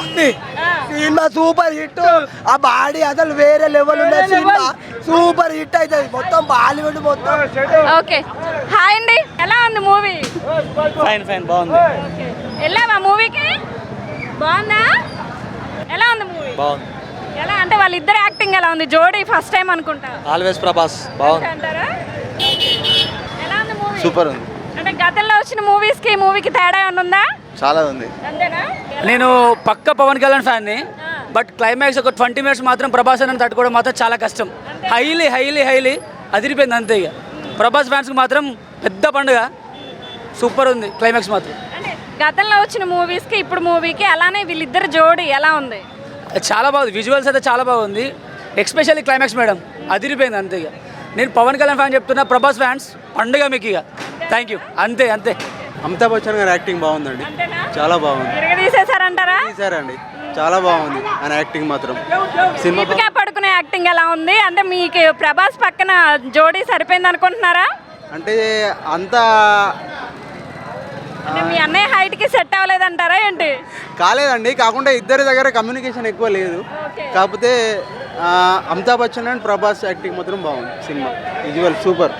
Cinema super hit. ఆ. Body అసలు వేరే లెవెల్ ఉన్న సినిమా. సూపర్ హిట్ అవుతుంది మొత్తం బాలీవుడ్ మొత్తం. ఓకే. హాయ్ అండి. ఎలా ఉంది మూవీ? ఫైన్ ఫైన్ బాగుంది. వెళ్ళావా మూవీకి? బాగుందా? ఎలా ఉంది మూవీ? బాగుంది. ఎలా? అంటే వాళ్ళిద్దరు యాక్టింగ్ ఎలా ఉంది? జోడీ ఫస్ట్ టైం అనుకుంటా. ఆల్వేస్ ప్రభాస్ బాగుంది. అంటారా? ఎలా ఉంది మూవీ? సూపర్ ఉంది. అంటే గతంలో వచ్చిన మూవీస్కి మూవీకి తేడా ఏమైనా ఉందా? చాలా ఉంది. అంతేనా? నేను పక్క పవన్ కళ్యాణ్ ఫ్యాన్ని బట్ క్లైమాక్స్ ఒక ట్వంటీ మినిట్స్ మాత్రం ప్రభాస్ అని తట్టుకోవడం మాత్రం చాలా కష్టం. హైలీ హైలీ హైలీ అదిరిపోయింది అంతే ఇక. ప్రభాస్ ఫ్యాన్స్కి మాత్రం పెద్ద పండుగ. సూపర్ ఉంది క్లైమాక్స్ మాత్రం. అంటే గతంలో వచ్చిన మూవీస్కి ఇప్పుడు మూవీకి అలానే వీళ్ళిద్దరు జోడీ ఎలా ఉంది? చాలా బాగుంది. విజువల్స్ అయితే చాలా బాగుంది. ఎక్స్పెషల్లీ క్లైమాక్స్ మేడం అదిరిపోయింది అంతే ఇక. నేను పవన్ కళ్యాణ్ ఫ్యాన్ చెప్తున్నా ప్రభాస్ ఫ్యాన్స్ పండుగ మీకు ఇక. థ్యాంక్ యూ అంతే అంతే. అమితాబ్ బచ్చన్ గారి యాక్టింగ్ బాగుందండి. అంతేనా? చాలా బాగుంది. తీసారండి చాలా బాగుంది. ఆయన యాక్టింగ్ మాత్రం. సినిమా పడుకునే యాక్టింగ్ ఎలా ఉంది? అంటే మీకు ప్రభాస్ పక్కన జోడీ సరిపోయింది అనుకుంటున్నారా? అంటే అంత మీ అన్నయ్య హైట్కి సెట్ అవ్వలేదంటారా ఏంటి? కాలేదండి. కాకుండా ఇద్దరి దగ్గర కమ్యూనికేషన్ ఎక్కువ లేదు. కాకపోతే అమితాబ్ బచ్చన్ అండ్ ప్రభాస్ యాక్టింగ్ మాత్రం బాగుంది. సినిమా. Visual super